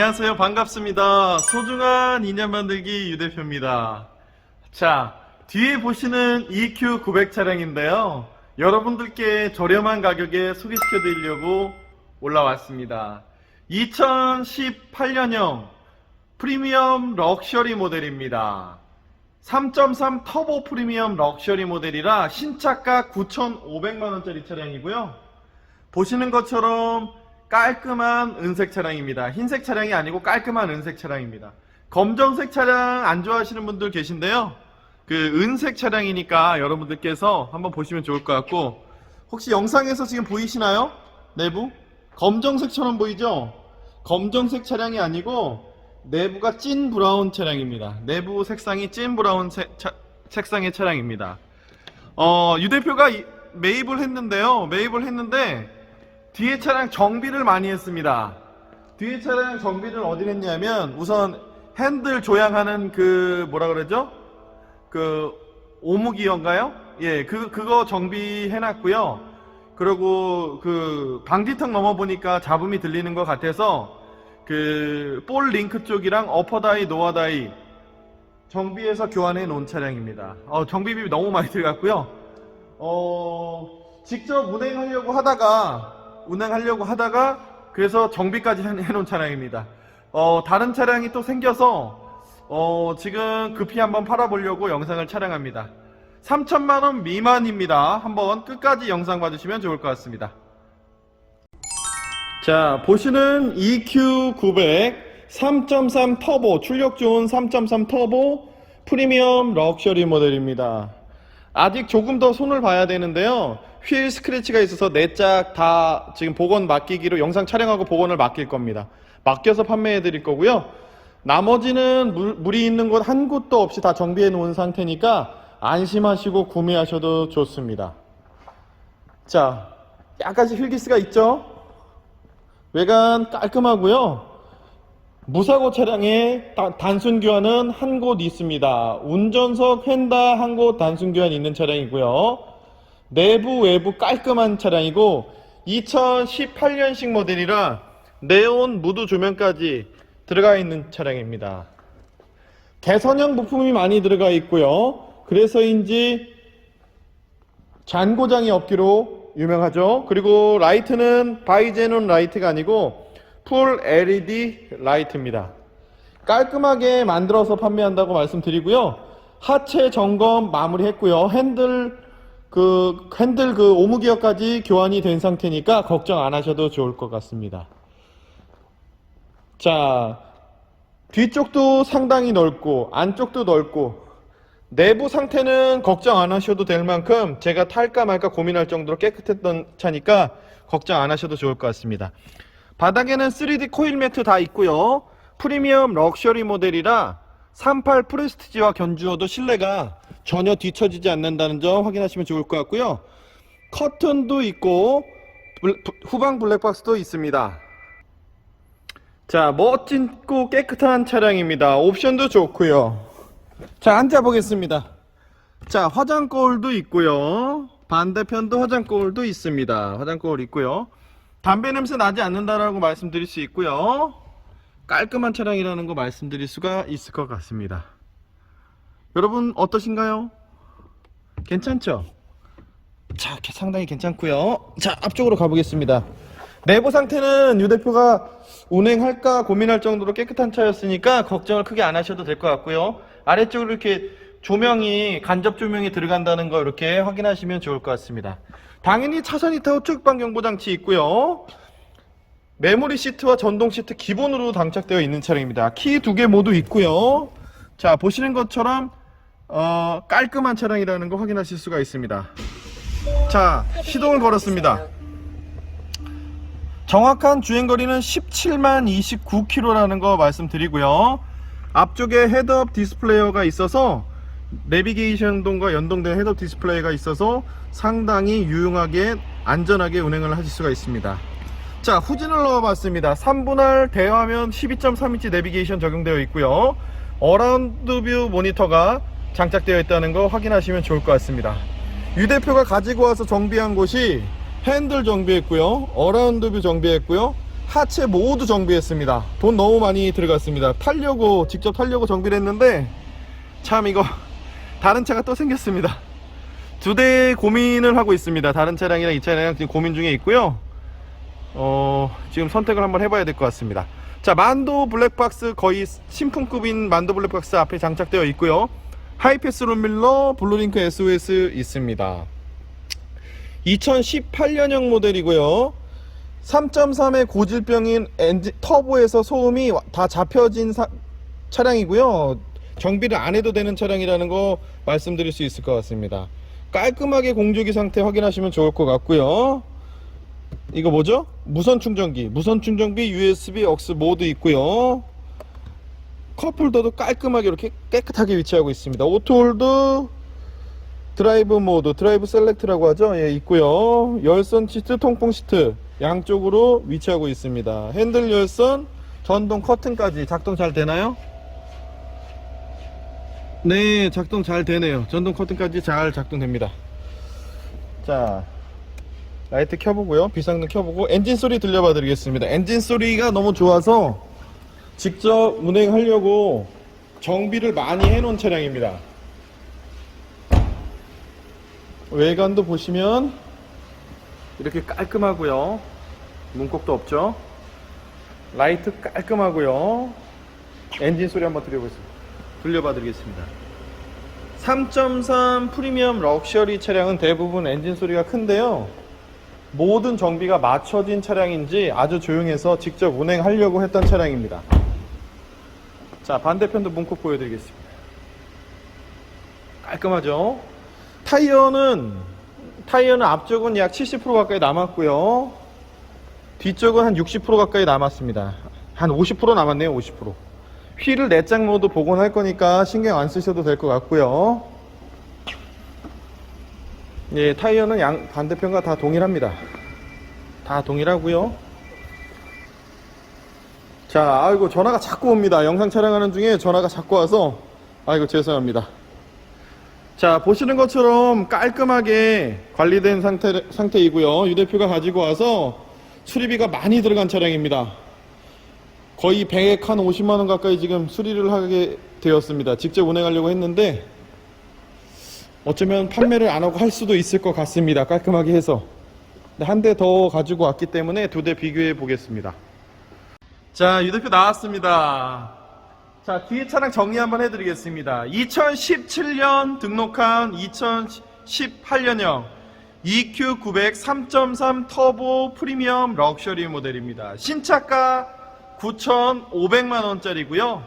안녕하세요. 반갑습니다. 소중한 인연 만들기 유 대표입니다. 자, 뒤에 보시는 EQ 900 차량인데요. 여러분들께 저렴한 가격에 소개시켜 드리려고 올라왔습니다. 2018년형 프리미엄 럭셔리 모델입니다. 3.3 터보 프리미엄 럭셔리 모델이라 신차가 9,500만원짜리 차량이고요. 보시는 것처럼 깔끔한 은색 차량입니다. 흰색 차량이 아니고 깔끔한 은색 차량입니다. 검정색 차량 안 좋아하시는 분들 계신데요. 그 은색 차량이니까 여러분들께서 한번 보시면 좋을 것 같고 혹시 영상에서 지금 보이시나요? 내부? 검정색처럼 보이죠? 검정색 차량이 아니고 내부가 찐 브라운 차량입니다. 내부 색상이 찐 브라운 세- 차- 색상의 차량입니다. 어, 유 대표가 이- 매입을 했는데요. 매입을 했는데 뒤에 차량 정비를 많이 했습니다. 뒤에 차량 정비를 어디 했냐면 우선 핸들 조향하는 그 뭐라 그러죠? 그 오무기어인가요? 예, 그 그거 정비해 놨고요. 그리고 그 방지턱 넘어 보니까 잡음이 들리는 것 같아서 그 볼 링크 쪽이랑 어퍼다이 노어다이 정비해서 교환해 놓은 차량입니다. 어, 정비비 너무 많이 들어갔고요. 어, 직접 운행하려고 하다가 운행하려고 하다가 그래서 정비까지 해- 해놓은 차량입니다. 어, 다른 차량이 또 생겨서 어, 지금 급히 한번 팔아보려고 영상을 촬영합니다. 3천만 원 미만입니다. 한번 끝까지 영상 봐주시면 좋을 것 같습니다. 자, 보시는 EQ900 3.3 터보, 출력 좋은 3.3 터보 프리미엄 럭셔리 모델입니다. 아직 조금 더 손을 봐야 되는데요. 휠 스크래치가 있어서 네 짝 다 지금 복원 맡기기로 영상 촬영하고 복원을 맡길 겁니다. 맡겨서 판매해 드릴 거고요. 나머지는 물, 물이 있는 곳 한 곳도 없이 다 정비해 놓은 상태니까 안심하시고 구매하셔도 좋습니다. 자, 약간씩 휠기스가 있죠? 외관 깔끔하고요. 무사고 차량에 다- 단순 교환은 한 곳 있습니다. 운전석 휀다 한 곳 단순 교환 있는 차량이고요. 내부 외부 깔끔한 차량이고 2018년식 모델이라 네온 무드 조명까지 들어가 있는 차량입니다. 개선형 부품이 많이 들어가 있고요. 그래서인지 잔고장이 없기로 유명하죠. 그리고 라이트는 바이제논 라이트가 아니고 풀 LED 라이트입니다. 깔끔하게 만들어서 판매한다고 말씀드리고요. 하체 점검 마무리했고요. 핸들 그 핸들 그 오무기어까지 교환이 된 상태니까 걱정 안 하셔도 좋을 것 같습니다. 자, 뒤쪽도 상당히 넓고 안쪽도 넓고 내부 상태는 걱정 안 하셔도 될 만큼 제가 탈까 말까 고민할 정도로 깨끗했던 차니까 걱정 안 하셔도 좋을 것 같습니다. 바닥에는 3D 코일 매트 다 있고요. 프리미엄 럭셔리 모델이라 38 프레스티지와 견주어도 실내가 전혀 뒤처지지 않는다는 점 확인하시면 좋을 것 같고요. 커튼도 있고 후방 블랙박스도 있습니다. 자, 멋진고 깨끗한 차량입니다. 옵션도 좋고요. 자, 앉아 보겠습니다. 자, 화장 거울도 있고요. 반대편도 화장 거울도 있습니다. 화장 거울 있고요. 담배 냄새 나지 않는다라고 말씀드릴 수 있고요. 깔끔한 차량이라는 거 말씀드릴 수가 있을 것 같습니다. 여러분 어떠신가요? 괜찮죠? 자, 상당히 괜찮고요. 자, 앞쪽으로 가보겠습니다. 내부 상태는 유 대표가 운행할까 고민할 정도로 깨끗한 차였으니까 걱정을 크게 안 하셔도 될 것 같고요. 아래쪽으로 이렇게 조명이 간접 조명이 들어간다는 거 이렇게 확인하시면 좋을 것 같습니다. 당연히 차선 이타 우측 방 경보 장치 있고요. 메모리 시트와 전동 시트 기본으로 장착되어 있는 차량입니다. 키 두 개 모두 있고요. 자 보시는 것처럼 어, 깔끔한 차량이라는 거 확인하실 수가 있습니다. 자 시동을 걸었습니다. 정확한 주행거리는 17만 29km라는 거 말씀드리고요. 앞쪽에 헤드업 디스플레이어가 있어서 내비게이션 동과 연동된 헤드업 디스플레이가 있어서 상당히 유용하게 안전하게 운행을 하실 수가 있습니다. 자 후진을 넣어봤습니다. 3분할 대화면 12.3인치 내비게이션 적용되어 있고요. 어라운드 뷰 모니터가 장착되어 있다는 거 확인하시면 좋을 것 같습니다. 유 대표가 가지고 와서 정비한 곳이 핸들 정비했고요. 어라운드 뷰 정비했고요. 하체 모두 정비했습니다. 돈 너무 많이 들어갔습니다. 타려고 직접 타려고 정비를 했는데 참 이거 다른 차가 또 생겼습니다. 두 대 고민을 하고 있습니다. 다른 차량이랑 이 차량이랑 지금 고민 중에 있고요. 어, 지금 선택을 한번 해봐야 될 것 같습니다. 자, 만도 블랙박스 거의 신품급인 만도 블랙박스 앞에 장착되어 있고요. 하이패스 룸밀러 블루링크 SOS 있습니다. 2018년형 모델이고요. 3.3의 고질병인 엔진, 터보에서 소음이 다 잡혀진 사- 차량이고요. 정비를 안 해도 되는 차량이라는 거 말씀드릴 수 있을 것 같습니다. 깔끔하게 공조기 상태 확인하시면 좋을 것 같고요. 이거 뭐죠? 무선 충전기. 무선 충전기 USB aux 모드 있고요. 컵홀더도 깔끔하게 이렇게 깨끗하게 위치하고 있습니다. 오토홀드 드라이브 모드, 드라이브 셀렉트라고 하죠. 예, 있고요. 열선 시트, 통풍 시트 양쪽으로 위치하고 있습니다. 핸들 열선, 전동 커튼까지 작동 잘 되나요? 네, 작동 잘 되네요. 전동 커튼까지 잘 작동됩니다. 자, 라이트 켜보고요. 비상등 켜보고 엔진 소리 들려봐 드리겠습니다. 엔진 소리가 너무 좋아서 직접 운행하려고 정비를 많이 해놓은 차량입니다. 외관도 보시면 이렇게 깔끔하고요. 문콕도 없죠. 라이트 깔끔하고요. 엔진 소리 한번 들려보겠습니다. 들려봐 드리겠습니다. 3.3 프리미엄 럭셔리 차량은 대부분 엔진 소리가 큰데요. 모든 정비가 맞춰진 차량인지 아주 조용해서 직접 운행하려고 했던 차량입니다. 자, 반대편도 문콕 보여드리겠습니다. 깔끔하죠? 타이어는, 타이어는 앞쪽은 약 70% 가까이 남았고요. 뒤쪽은 한 60% 가까이 남았습니다. 한 50% 남았네요, 50%. 휠을 내장 모드 복원할 거니까 신경 안 쓰셔도 될 것 같고요. 예, 타이어는 양 반대편과 다 동일합니다. 다 동일하고요. 자, 아이고 전화가 자꾸 옵니다. 영상 촬영하는 중에 전화가 자꾸 와서 아이고 죄송합니다. 자, 보시는 것처럼 깔끔하게 관리된 상태 상태이고요. 유 대표가 가지고 와서 수리비가 많이 들어간 차량입니다. 거의 100 한 50만 원 가까이 지금 수리를 하게 되었습니다. 직접 운행하려고 했는데 어쩌면 판매를 안 하고 할 수도 있을 것 같습니다. 깔끔하게 해서. 한 대 더 가지고 왔기 때문에 두 대 비교해 보겠습니다. 자, 유 대표 나왔습니다. 자, 뒤에 차량 정리 한번 해드리겠습니다. 2017년 등록한 2018년형 EQ900 3.3 터보 프리미엄 럭셔리 모델입니다. 신차가 9,500만 원짜리고요.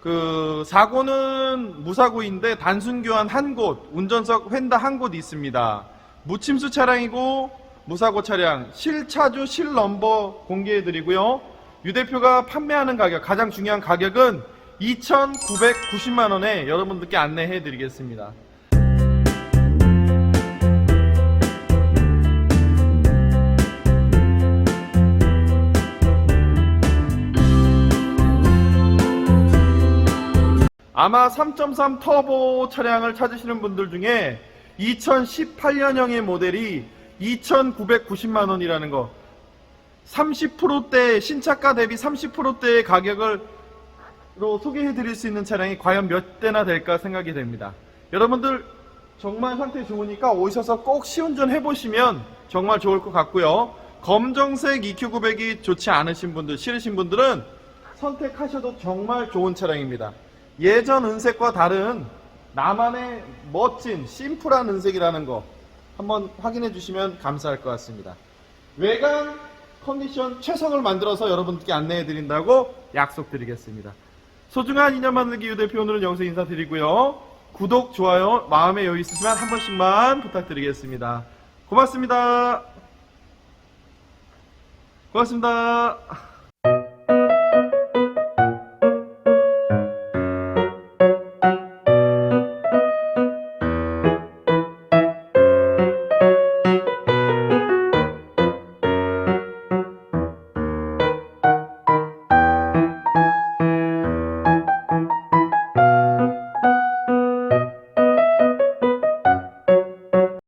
그 사고는 무사고인데 단순 교환 한 곳, 운전석 휀다 한 곳 있습니다. 무침수 차량이고 무사고 차량, 실차주 실넘버 공개해 드리고요. 유 대표가 판매하는 가격, 가장 중요한 가격은 2,990만 원에 여러분들께 안내해 드리겠습니다. 아마 3.3 터보 차량을 찾으시는 분들 중에 2018년형의 모델이 2,990만 원이라는 거 30%대 신차가 대비 30%대의 가격을 로 소개해 드릴 수 있는 차량이 과연 몇 대나 될까 생각이 됩니다. 여러분들 정말 상태 좋으니까 오셔서 꼭 시운전 해보시면 정말 좋을 것 같고요. 검정색 EQ900이 좋지 않으신 분들, 싫으신 분들은 선택하셔도 정말 좋은 차량입니다. 예전 은색과 다른 나만의 멋진 심플한 은색이라는 거 한번 확인해 주시면 감사할 것 같습니다. 외관 컨디션 최선을 만들어서 여러분께 안내해 드린다고 약속드리겠습니다. 소중한 인연 만들기 유 대표 오늘은 여기서 인사드리고요. 구독, 좋아요, 마음에 여유 있으시면 한 번씩만 부탁드리겠습니다. 고맙습니다. 고맙습니다.